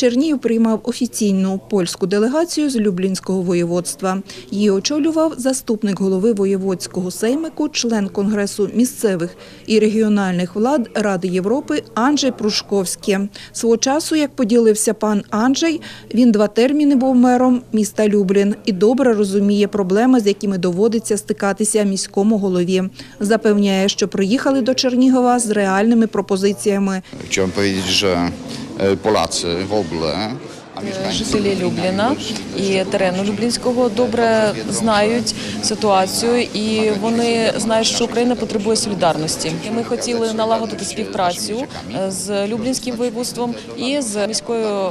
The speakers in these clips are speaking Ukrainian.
Чернігів приймав офіційну польську делегацію з Люблінського воєводства. Її очолював заступник голови воєводського сеймику, член Конгресу місцевих і регіональних влад Ради Європи Анджей Прушковський. Свого часу, як поділився пан Анджей, він два терміни був мером міста Люблін і добре розуміє проблеми, з якими доводиться стикатися міському голові. Запевняє, що приїхали до Чернігова з реальними пропозиціями. Chciałem powiedzieć, Polacy w ogóle, a mieszkańcy Жителі Любліна і терену Люблінського добре знають ситуацію, і вони знають, що Україна потребує солідарності. Ми хотіли налагодити співпрацю е, з Люблінським воєводством і з міською е,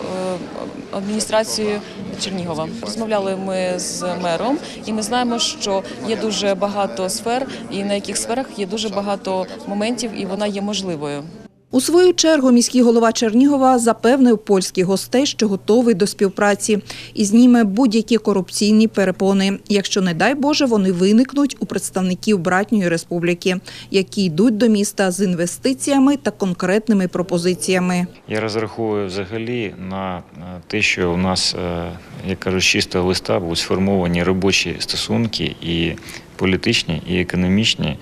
адміністрацією Чернігова. Розмовляли ми з мером, і ми знаємо, що є дуже багато сфер, і на яких сферах є дуже багато моментів, і вона є можливою. У свою чергу міський голова Чернігова запевнив польських гостей, що готовий до співпраці і зніме будь-які корупційні перепони, якщо, не дай Боже, вони виникнуть у представників братньої республіки, які йдуть до міста з інвестиціями та конкретними пропозиціями. Я розраховую взагалі на е, те, що у нас, е, як кажуть, чистого листа будуть сформовані робочі стосунки і політичні, і економічні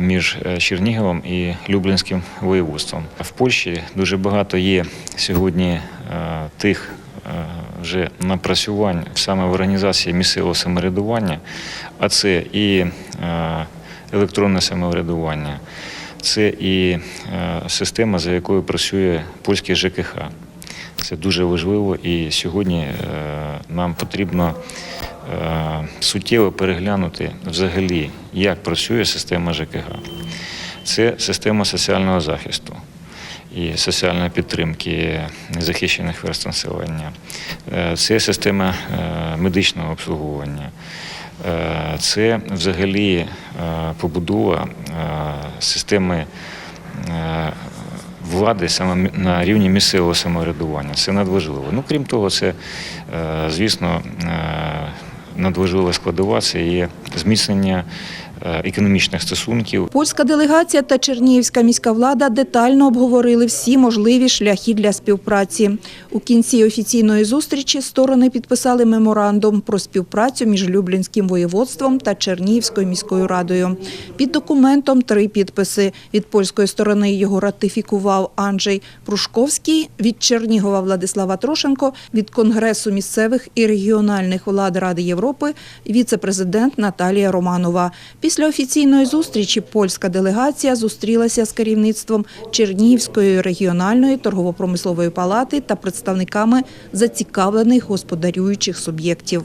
між е, Черніговом і Люблінським воєводством. В Польщі дуже багато є сьогодні е, тих е, вже напрацювань саме в організації місцевого самоврядування, а це і е, електронне самоврядування. Це і е, система, за якою працює польське ЖКХ. Це дуже важливо, і сьогодні е, нам потрібно е, суттєво переглянути взагалі, як працює система ЖКХ. Це система соціального захисту і соціальної підтримки незахищених верств населення. Е, Це система е, медичного обслуговування. Е, Це взагалі е, побудова е, системи е, влади саме на рівні місцевого самоврядування. Це надважливо. Ну, крім того, це, е, звісно, е, надважлива складова це є зміцнення економічних стосунків Польська делегація та Чернігівська міська влада детально обговорили всі можливі шляхи для співпраці. У кінці офіційної зустрічі сторони підписали меморандум про співпрацю між Люблінським воєводством та Чернігівською міською радою. Під документом три підписи. Від польської сторони його ратифікував Анджей Прушковський, від Чернігова Владислава Трошенко, від Конгресу місцевих і регіональних влад Ради Європи віце-президент Наталія Романова. Після офіційної зустрічі польська делегація зустрілася з керівництвом Чернігівської регіональної торгово-промислової палати та представниками зацікавлених господарюючих суб'єктів.